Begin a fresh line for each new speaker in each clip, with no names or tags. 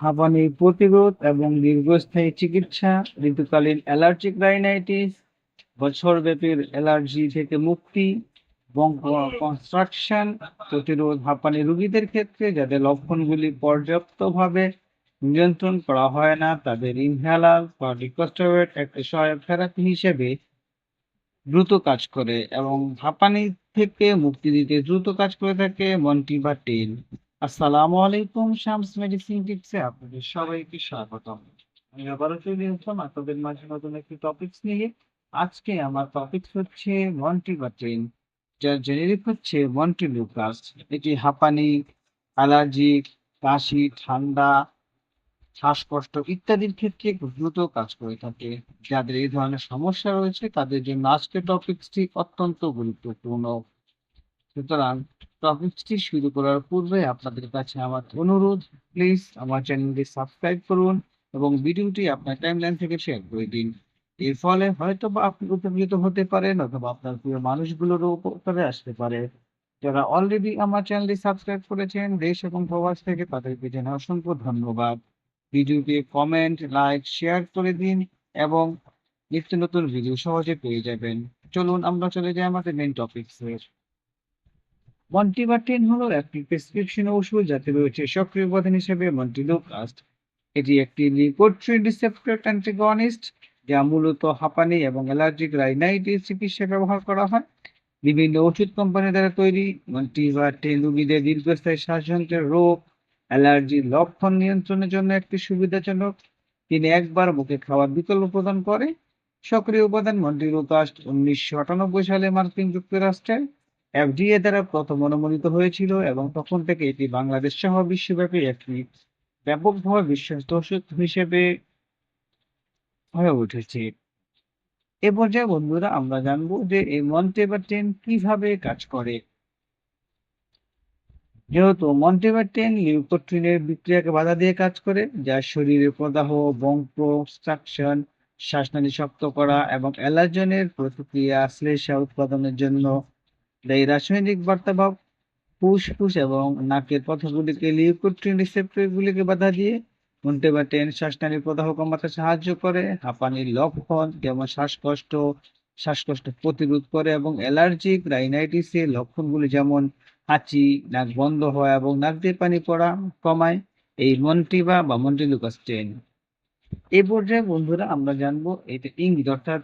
হাঁপানি প্রতিরোধ এবং দীর্ঘস্থায়ী চিকিৎসা, ঋতুকালীন অ্যালার্জিক রাইনাইটিস বছরব্যাপী অ্যালার্জি থেকে মুক্তি কনস্ট্রাকশন প্রতিরোধ হাঁপানি রোগীদের ক্ষেত্রে যাদের লক্ষণগুলি পর্যাপ্তভাবে নিয়ন্ত্রণ করা হয় না, তাদের ইনহেলার বা ডিকস্টেরয়েড একটি সহায়ক থেরাপি হিসেবে দ্রুত কাজ করে এবং হাঁপানি থেকে মুক্তি দিতে দ্রুত কাজ করে থাকে মন্টি বা আসসালামু আলাইকুম, শামস মেডিসিন টিপসে আপনাদের সবাইকে স্বাগতম। আমি আবারও চলে আসলাম আপনাদের মাঝে নতুন একটি টপিকস নিয়ে। আজকে আমার টপিক হচ্ছে মন্টি টেন যার জেনেরিক হচ্ছে মন্টি লুকাস এটি হাঁপানি, অ্যালার্জি, কাশি, ঠান্ডা, শ্বাসকষ্ট ইত্যাদির ক্ষেত্রে দ্রুত কাজ করে থাকে। যাদের এই ধরনের সমস্যা রয়েছে, তাদের জন্য আজকের টপিকসটি অত্যন্ত গুরুত্বপূর্ণ। সুতরাং টপিকসটি শুরু করার পূর্বে আপনাদের কাছে আমার অনুরোধ প্লিজ আমার চ্যানেলটি সাবস্ক্রাইব করুন এবং ভিডিওটি আপনার টাইমলাইন থেকে শেয়ার করে দিন। এর ফলে হয়তো বা আপনি উপকৃত হতে পারেন অথবা আপনার প্রিয় মানুষগুলোরও উপকারে আসতে পারে। যারা অলরেডি আমার চ্যানেলটি সাবস্ক্রাইব করেছেন, দেশ এবং প্রবাস থেকে তাদেরকে জানাই অসংখ্য ধন্যবাদ। ভিডিওটি কমেন্ট লাইক শেয়ার করে দিন এবং নিত্য নতুন ভিডিও সহজে পেয়ে যাবেন। চলুন আমরা চলে যাই আমাদের মেন টপিকসের মন্টিভার্টিন হলো একটি প্রেসক্রিপশন ওষুধ যাতে রয়েছে সক্রিয় উপাদান হিসেবে মন্টিলোকাস্ট এটি একটি নিকোট্রিন রিসেপ্টর অ্যান্টিগনিস্ট যা মূলত হাঁপানি এবং অ্যালার্জিক রাইনাইটিস চিকিৎসায় ব্যবহার করা হয়। বিভিন্ন ওষুধ কোম্পানি দ্বারা তৈরি মন্টিভার্টিন রোগীদের দীর্ঘস্থায়ী শ্বাসযন্ত্রের রোগ অ্যালার্জির লক্ষণ নিয়ন্ত্রণের জন্য একটি সুবিধাজনক। তিনি একবার মুখে খাওয়ার বিকল্প প্রদান করে। সক্রিয় উপাদান মন্টিলোকাস্ট উনিশশো আটানব্বই সালে মার্কিন যুক্তরাষ্ট্রে এফডিএ দ্বারা প্রথম অনুমোদিত হয়েছিল এবং তখন থেকে এটি বাংলাদেশ সহ বিশ্বব্যাপী একটি ব্যাপকভাবে বিশ্বস্ত ওষুধ হিসেবে হয়ে উঠেছে। এ পর্যায়ে বন্ধুরা আমরা জানব যে এই মন্টেবাটেন কীভাবে কাজ করে। যেহেতু মন্টেবাটেন লিউকোট্রিনের বিক্রিয়াকে বাধা দিয়ে কাজ করে, যা শরীরে প্রদাহ বংকোস্ট্রাকশন শ্বাসনালী শক্ত করা এবং অ্যালার্জেনের প্রতিক্রিয়া, শ্লেষা উৎপাদনের জন্য এই রাসায়নিক বার্তাবাহক ফুসফুস এবং নাকের পথগুলিকে লিউকোট্রিন রিসেপ্টরগুলিকে বাধা দিয়ে মন্টেবাটেন শ্বাসনালীর প্রদাহ কমাতে সাহায্য করে, হাঁপানির লক্ষণ যেমন শ্বাসকষ্ট শ্বাসকষ্ট প্রতিরোধ করে এবং অ্যালার্জিক রাইনাইটিসের লক্ষণগুলি যেমন হাঁচি, নাক বন্ধ হওয়া এবং নাক দিয়ে পানি পড়া কমায়, এই মন্টিবা বা মন্টিলুকাস মন্টিলুকাস্টেন এই পর্যায়ে বন্ধুরা আমরা জানব এটা ইঙ্গিত অর্থাৎ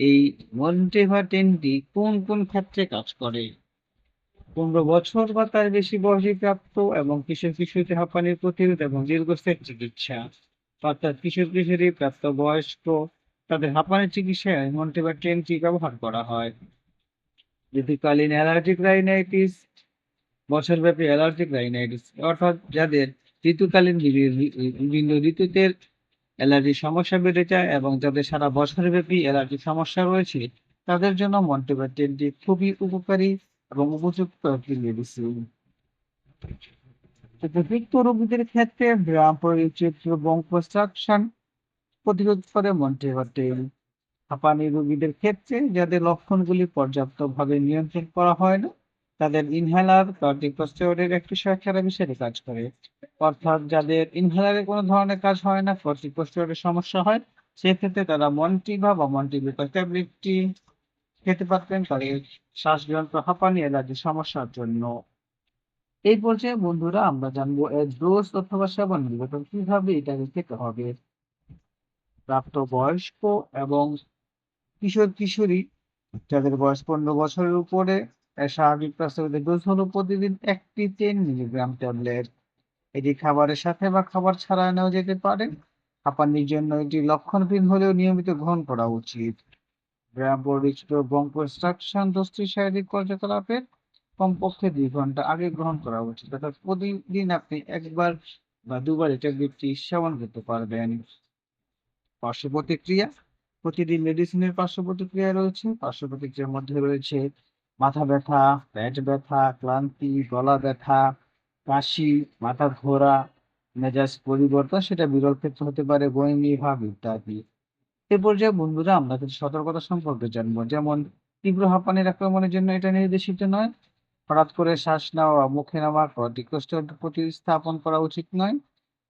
এই মন্টেভা টেনটি কোন কোন ক্ষেত্রে কাজ করে? পনেরো বছর বা তার বেশি বয়সী প্রাপ্ত এবং কিশোর, কিশোরী হাঁপানির প্রতিরোধ এবং দীর্ঘস্থায়ী চিকিৎসা। অর্থাৎ কিশোর, কিশোরী প্রাপ্ত বয়স্ক, তাদের হাঁপানির চিকিৎসায় মন্টেভা টেনটি ব্যবহার করা হয়। ঋতুকালীন অ্যালার্জিক রাইনাইটিস বছরব্যাপী অ্যালার্জিক রাইনাইটিস অর্থাৎ যাদের ঋতুকালীন বিভিন্ন ঋতুতে অ্যালার্জির সমস্যা বেড়ে যায় এবং যাদের সারা বছরব্যাপী অ্যালার্জির সমস্যা রয়েছে, তাদের জন্য মন্টিভাইটেনটি খুবই উপকারী এবং উপযুক্ত একটি মেডিসিন উপযুক্ত রোগীদের ক্ষেত্রে ব্যায়াম পরিচিত্র বঙ্কস্ট্রাকশন প্রতিরোধ করে মন্টিভাইটেন হাঁপানি রোগীদের ক্ষেত্রে যাদের লক্ষণগুলি পর্যাপ্তভাবে নিয়ন্ত্রণ করা হয় না, তাদের ইনহেলার কর্টিকোস্টেরয়েডের একটি সহায়তা হিসেবে কাজ করে। অর্থাৎ যাদের ইনহেলারে কোনো ধরনের কাজ হয় না কর্টিকোস্টেরয়েডের সমস্যা হয়, সেক্ষেত্রে তারা মন্টিভা বা মন্টিভিকা ট্যাবলেটটি খেতে পারতেন, তাদের শ্বাসযন্ত্র, হাঁপানি অ্যালার্জি সমস্যার জন্য। এই পর্যায়ে, বন্ধুরা, আমরা জানব এর ডোজ অথবা সেবন নির্বাচন কীভাবে এটাকে খেতে হবে। প্রাপ্ত বয়স্ক এবং কিশোর কিশোরী, যাদের বয়স পনেরো বছরের উপরে স্বাভাবিক প্রস্তাবিত ডোজ হলো প্রতিদিন একটি টেন মিলিগ্রাম ট্যাবলেট এটি খাবারের সাথে বা খাবার ছাড়া নেওয়া যেতে পারে। হাঁপানির জন্য এটি লক্ষণহীন হলেও নিয়মিত গ্রহণ করা উচিত। ব্যায়াম পরিচিত বঙ্কস্ট্রাকশন দোষটি শারীরিক কার্যকলাপের কমপক্ষে দুই ঘণ্টা আগে গ্রহণ করা উচিত। অর্থাৎ প্রতিদিন আপনি একবার বা দুবার এই ট্যাবলেটটি সেবন করতে পারবেন। পার্শ্ব প্রতিক্রিয়া, প্রতিদিন মেডিসিনের পার্শ্ব প্রতিক্রিয়া রয়েছে। পার্শ্ব প্রতিক্রিয়ার মধ্যে রয়েছে মাথা ব্যথা, পেট ব্যথা, ক্লান্তি, গলা ব্যথা কাশি মাথা ঘোরা মেজাজ পরিবর্তন, সেটা বিরল ক্ষেত্রে হতে পারে বমি ভাব ইত্যাদি। এ পর্যায়ে বন্ধুরা আমরা কিছু সতর্কতা সম্পর্কে জানব। যেমন, তীব্র হাঁপানির আক্রমণের জন্য এটা নির্দেশিত নয়। হঠাৎ করে শ্বাস নেওয়া মুখে নেওয়া কর্টিকোস্টেরয়েড প্রতিস্থাপন করা উচিত নয়।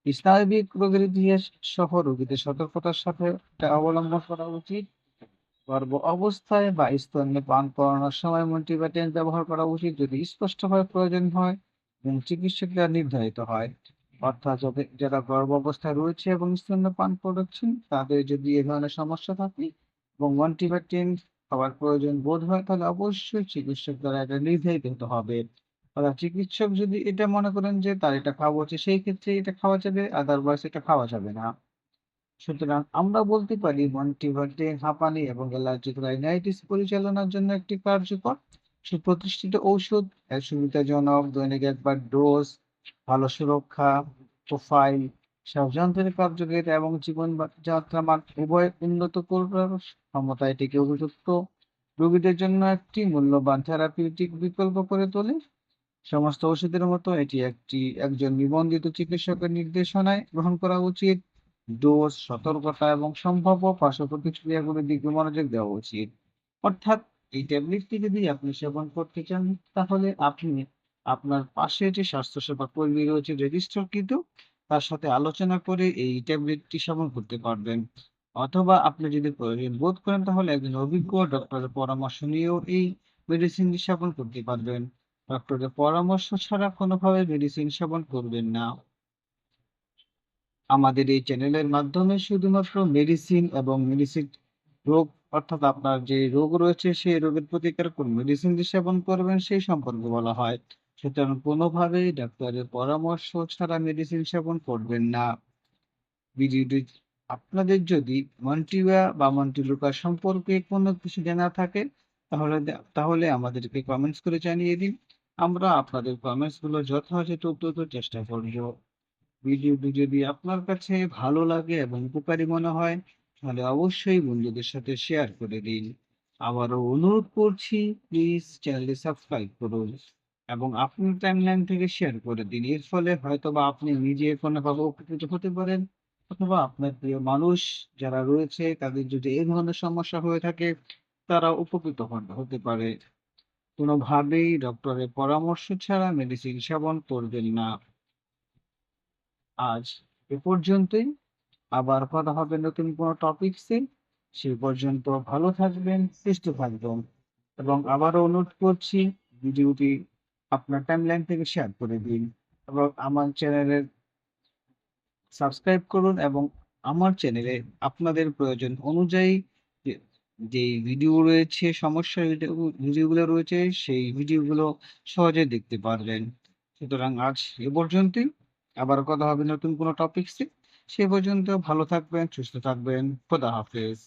স্নায়বিক রোগের ইতিহাস সহ রোগীদের সতর্কতার সাথে এটা অবলম্বন করা উচিত। গর্ভ অবস্থায় বা স্তন্যে পান করানোর সময় মাল্টিভিটামিন ব্যবহার করা উচিত। যদি স্পষ্টভাবে প্রয়োজন হয় চিকিৎসক নির্ধারিত হয়। অর্থাৎ যারা গর্ভ অবস্থায় রয়েছে এবং স্তন্য পান করাচ্ছেন তাদের যদি এ ধরনের সমস্যা থাকে এবং মাল্টিভিটামিন খাওয়ার প্রয়োজন বোধ হয়, তাহলে অবশ্যই চিকিৎসক দ্বারা এটা নির্ধারিত হতে হবে। অর্থাৎ চিকিৎসক যদি এটা মনে করেন যে তার এটা খাওয়া উচিত সেই ক্ষেত্রে এটা খাওয়া যাবে আদারওয়াইজ এটা খাওয়া যাবে না। সুতরাং আমরা বলতে পারি মাল্টিভিটামিন হাঁপানি এবং অ্যালার্জিক রাইনাইটিস পরিচালনার জন্য একটি কার্যকর সুপ্রতিষ্ঠিত ঔষধ এর সুবিধাজনক দৈনিক একবার ডোজ, ভালো সুরক্ষা, প্রোফাইল ষড়যন্ত্রের কার্যকারিতা এবং জীবন যাত্রা মান উভয় উন্নত করার ক্ষমতা এটিকে উপযুক্ত রোগীদের জন্য একটি মূল্যবান থেরাপিউটিক বিকল্প করে তোলে। সমস্ত ওষুধের মতো এটি একটি, একজন নিবন্ধিত চিকিৎসকের নির্দেশনায় গ্রহণ করা উচিত। ডোজ, সতর্কতা এবং সম্ভাব্য পার্শ্ব প্রতিক্রিয়াগুলির দিকে মনোযোগ দেওয়া উচিত। অর্থাৎ এই ট্যাবলেটটি যদি আপনি সেবন করতে চান, তাহলে আপনি আপনার পাশে যে স্বাস্থ্যসেবা কর্মী রয়েছে রেজিস্টারকৃত, তার সাথে আলোচনা করে এই ট্যাবলেটটি সেবন করতে পারবেন। অথবা আপনি যদি প্রয়োজন বোধ করেন, তাহলে একজন অভিজ্ঞ ডক্টরের পরামর্শ নিয়েও এই মেডিসিনটি সেবন করতে পারবেন। ডক্টরের পরামর্শ ছাড়া কোনোভাবে মেডিসিন সেবন করবেন না। আমাদের এই চ্যানেলের মাধ্যমে শুধুমাত্র মেডিসিন এবং মেডিসিন রোগ অর্থাৎ আপনার যে রোগ রয়েছে, সেই রোগের প্রতিকার কোন মেডিসিন দিয়ে সেবন করবেন, সেই সম্পর্কে বলা হয়। সুতরাং কোনোভাবেই ডাক্তারের পরামর্শ ছাড়া মেডিসিন সেবন করবেন না। আপনাদের যদি মন্টিওয়া বা মন্টিলুকা সম্পর্কে কোনো কিছু জানা থাকে, তাহলে তাহলে আমাদেরকে কমেন্টস করে জানিয়ে দিন। আমরা আপনাদের কমেন্টসগুলো যথাযথ উত্তর চেষ্টা করব। ভিডিওটি যদি আপনার কাছে ভালো লাগে এবং উপকারী মনে হয় তাহলে অবশ্যই বন্ধুদের সাথে শেয়ার করে দিন। আবারও অনুরোধ করছি প্লিজ চ্যানেলটি সাবস্ক্রাইব করুন এবং আপনার টাইমলাইন থেকে শেয়ার করে দিন। এর ফলে হয়তোবা আপনি নিজে কোনোভাবে উপকৃত হতে পারেন অথবা আপনার প্রিয় মানুষ যারা রয়েছে, তাদের যদি এই ধরনের সমস্যা হয়ে থাকে, তারা উপকৃত হতে পারে। কোনোভাবেই ডক্টরের পরামর্শ ছাড়া মেডিসিন সেবন করবেন না। আজ এ পর্যন্তই। আবার কথা হবে নতুন কোনো টপিকসে সে পর্যন্ত ভালো থাকবেন, সুস্থ থাকবেন। এবং আবারও অনুরোধ করছি, ভিডিওটি আপনার টাইমলাইন থেকে শেয়ার করে দিন। এবং আমার চ্যানেলের সাবস্ক্রাইব করুন এবং আমার চ্যানেলে আপনাদের প্রয়োজন অনুযায়ী যে- ভিডিও রয়েছে সমস্যার ভিডিও- ভিডিওগুলো রয়েছে, সেই ভিডিওগুলো সহজে দেখতে পারবেন। সুতরাং আজ এ পর্যন্তই। আবার কথা হবে নতুন কোনো টপিকসে সে পর্যন্ত ভালো থাকবেন সুস্থ থাকবেন খোদা হাফেজ।